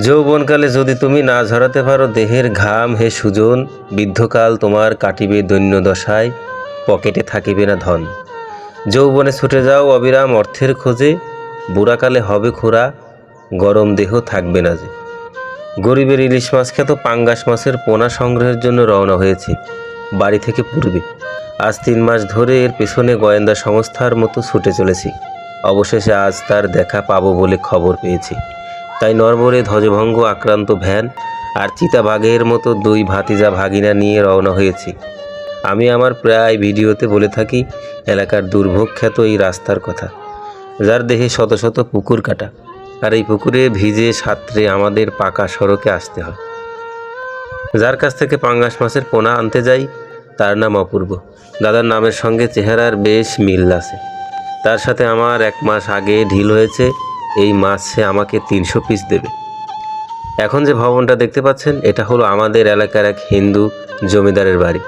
যৌবনকালে যদি তুমি না ঝরাতে পারো, দেহের ঘাম হে সুজন, বৃদ্ধকাল তোমার কাটিবে দৈন্য দশায়, পকেটে থাকিবে না ধন। যৌবনে ছুটে যাও অবিরাম অর্থের খোঁজে, বুড়াকালে হবে খোরা, গরম দেহ থাকবে না যে। গরিবের ইলিশ মাছ খেত পাঙ্গাস মাছের পোনা সংগ্রহের জন্য রওনা হয়েছে, বাড়ি থেকে পূর্বে। আজ তিন মাস ধরে এর পেছনে গোয়েন্দা সংস্থার মতো ছুটে চলেছি। অবশেষে আজ তার দেখা পাবো বলে খবর পেয়েছি। তাই নরবরে ধ্বজভঙ্গ আক্রান্ত ভ্যান আর চিতাবাঘের মতো দুই ভাতিজা ভাগিনা নিয়ে রওনা হয়েছি। আমি আমার প্রায় ভিডিওতে বলে থাকি, এলাকার দুর্ভোগ খ্যাত এই রাস্তার কথা, যার দেহে শত শত পুকুর কাটা, আর এই পুকুরে ভিজে সাঁতরে আমাদের পাকা সড়কে আসতে হয়। যার কাছ থেকে পাঙ্গাস মাছের পোনা আনতে যাই, তার নাম অপূর্ব। দাদার নামের সঙ্গে চেহারার বেশ মিল আছে। তার সাথে আমার এক মাস আগে ঢিল হয়েছে এই মাছ আমাকে তিনশো পিস দেবে। এখন যে ভবনটা দেখতে পাচ্ছেন, এটা হলো আমাদের এলাকার এক হিন্দু জমিদারের বাড়ি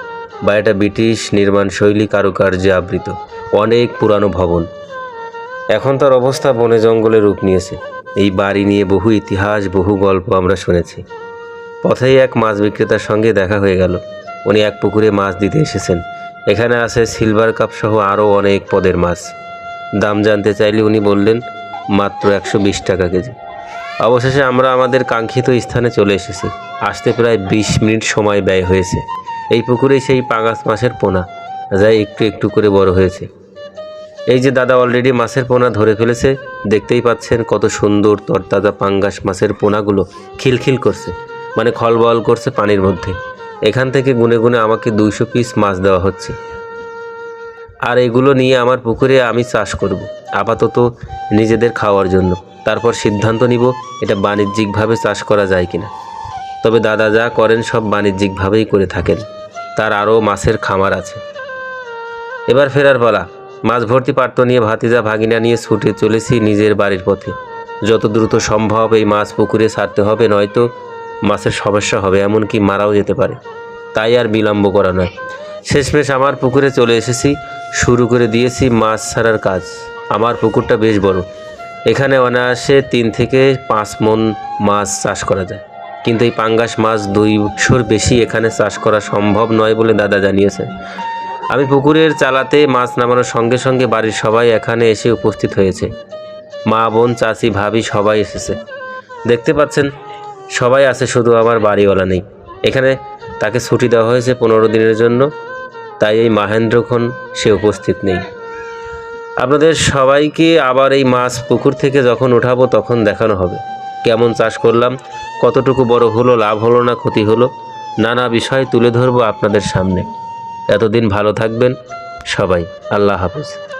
বাড়িটা ব্রিটিশ নির্মাণ শৈলী কারুকার্যে আবৃত, অনেক পুরানো ভবন। এখন তার অবস্থা বনে জঙ্গলে রূপ নিয়েছে। এই বাড়ি নিয়ে বহু ইতিহাস, বহু গল্প আমরা শুনেছি। পথেই এক মাছ বিক্রেতার সঙ্গে দেখা হয়ে গেল। উনি এক পুকুরে মাছ দিতে এসেছেন। এখানে আছে সিলভার কাপ সহ আরও অনেক পদের মাছ। দাম জানতে চাইলে উনি বললেন মাত্র একশো বিশ টাকা কেজি। অবশেষে আমরা আমাদের কাঙ্ক্ষিত স্থানে চলে এসেছি। আসতে প্রায় বিশ মিনিট সময় ব্যয় হয়েছে। এই পুকুরেই সেই পাঙাশ মাছের পোনা, যা একটু একটু করে বড় হয়েছে। এই যে দাদা অলরেডি মাছের পোনা ধরে ফেলেছে, দেখতেই পাচ্ছেন কত সুন্দর তরতাজা পাঙ্গাস মাছের পোনাগুলো খিলখিল করছে মানে খলবল করছে পানির মধ্যে। এখান থেকে গুনে গুনে আমাকে দুইশো পিস মাছ দেওয়া হচ্ছে। আর এগুলো নিয়ে আমার পুকুরে আমি চাষ করব। আপাতত নিজেদের খাওয়ার জন্য। তারপর সিদ্ধান্ত নিব এটা বাণিজ্যিকভাবে চাষ করা যায় কিনা। তবে দাদা যা করেন সব বাণিজ্যিকভাবেই করে থাকেন। তার আরও মাছের খামার আছে। এবার ফেরার পালা। মাছ ভর্তি পাত্র নিয়ে ভাতিজা ভাগিনা নিয়ে ছুটে চলেছি নিজের বাড়ির পথে। যত দ্রুত সম্ভব এই মাছ পুকুরে ছাড়তে হবে, নয়তো মাছের সমস্যা হবে, এমনকি মারাও যেতে পারে। তাই আর বিলম্ব করা নয়। শেষমেশ আমার পুকুরে চলে এসেছি। শুরু করে দিয়েছি মাছ ছাড়ার কাজ। আমার পুকুরটা বেশ বড়। এখানে অনায়াসে তিন থেকে পাঁচ মন মাছ চাষ করা যায়। কিন্তু এই পাঙ্গাস মাছ দুই দুইশোর বেশি এখানে চাষ করা সম্ভব নয় বলে দাদা জানিয়েছেন। আমি পুকুরের চালাতে মাছ নামানোর সঙ্গে সঙ্গে বাড়ির সবাই এখানে এসে উপস্থিত হয়েছে। মা, বোন, চাচি, ভাবি সবাই এসেছে। দেখতে পাচ্ছেন, সবাই আছে, শুধু আমার বাড়িওয়ালা নেই। এখানে তাকে ছুটি দেওয়া হয়েছে পনেরো দিনের জন্য। তাই এই মাহেন্দ্রক্ষণ সে উপস্থিত নেই। আপনাদের সবাইকে আবার এই মাছ পুকুর থেকে যখন উঠাবো তখন দেখানো হবে। কেমন চাষ করলাম, কতটুকু বড় হলো, লাভ হলো না, ক্ষতি হলো, নানা বিষয় তুলে ধরবো আপনাদের সামনে। এতদিন ভালো থাকবেন সবাই। আল্লাহ হাফেজ।